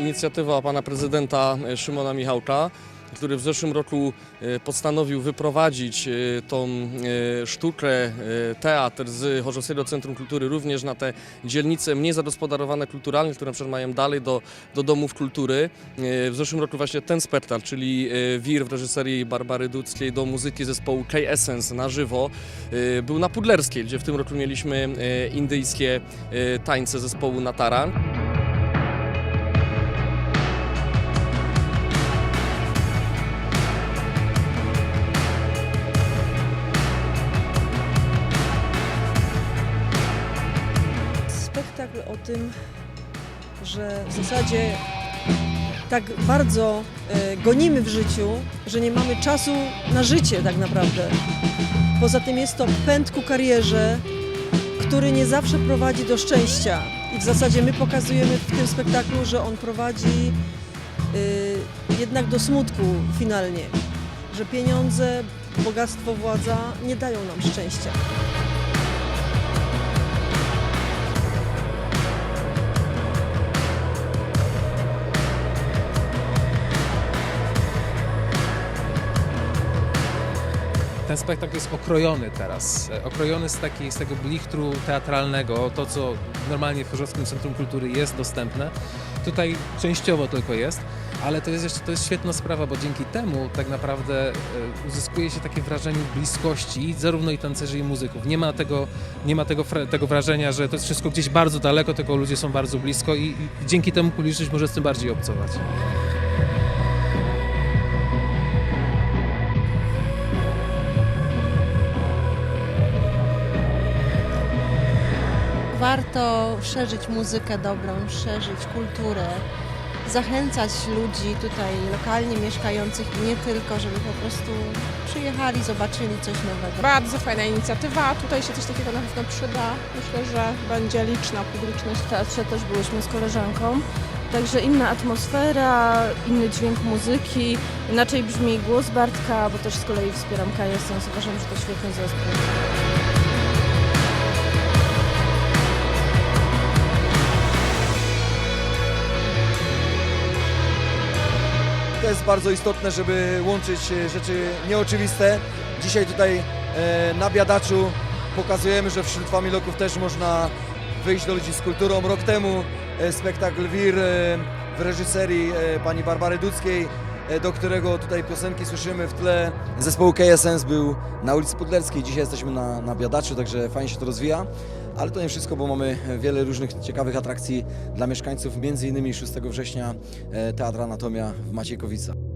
inicjatywa pana prezydenta e, Szymona Michałka, który w zeszłym roku e, postanowił wyprowadzić e, tą sztukę, teatr z Chorzowskiego Centrum Kultury również na te dzielnice mniej zagospodarowane kulturalnie, które na przykład mają dalej do, do domów kultury. W zeszłym roku właśnie ten spektakl, czyli Wir w reżyserii Barbary Dudzkiej do muzyki zespołu K-Essence na żywo, był na Pudlerskiej, gdzie w tym roku mieliśmy indyjskie tańce zespołu Natara. O tym, że w zasadzie tak bardzo e, gonimy w życiu, że nie mamy czasu na życie tak naprawdę. Poza tym jest to pęd ku karierze, który nie zawsze prowadzi do szczęścia. I w zasadzie my pokazujemy w tym spektaklu, że on prowadzi y, jednak do smutku finalnie. Że pieniądze, bogactwo, władza nie dają nam szczęścia. Ten spektakl jest okrojony teraz, e, okrojony z, takiej, z tego blichtru teatralnego, to co normalnie w Chorzowskim Centrum Kultury jest dostępne. Tutaj częściowo tylko jest, ale to jest jeszcze to jest świetna sprawa, bo dzięki temu tak naprawdę e, uzyskuje się takie wrażenie bliskości zarówno i tancerzy i muzyków. Nie ma tego, nie ma tego, tego wrażenia, że to jest wszystko gdzieś bardzo daleko, tylko ludzie są bardzo blisko i, i dzięki temu publiczność może z tym bardziej obcować. Warto szerzyć muzykę dobrą, szerzyć kulturę, zachęcać ludzi tutaj lokalnie mieszkających i nie tylko, żeby po prostu przyjechali, zobaczyli coś nowego. Bardzo fajna inicjatywa, tutaj się coś takiego na pewno przyda. Myślę, że będzie liczna publiczność. W teatrze też byłyśmy z koleżanką. Także inna atmosfera, inny dźwięk muzyki, inaczej brzmi głos Bartka, bo też z kolei wspieram Kajesens. Uważam, że to świetny zespół. Jest bardzo istotne, żeby łączyć e, rzeczy nieoczywiste. Dzisiaj tutaj e, na Biadaczu pokazujemy, że wśród Familoków też można wyjść do ludzi z kulturą. Rok temu e, spektakl Wir w reżyserii pani Barbary Dudzkiej, do którego tutaj piosenki słyszymy w tle. Zespołu KSNS był na ulicy Podlerskiej, dzisiaj jesteśmy na, na Biadaczu, także fajnie się to rozwija. Ale to nie wszystko, bo mamy wiele różnych ciekawych atrakcji dla mieszkańców, między innymi 6 września e, Teatr Anatomia w Maciejkowicach.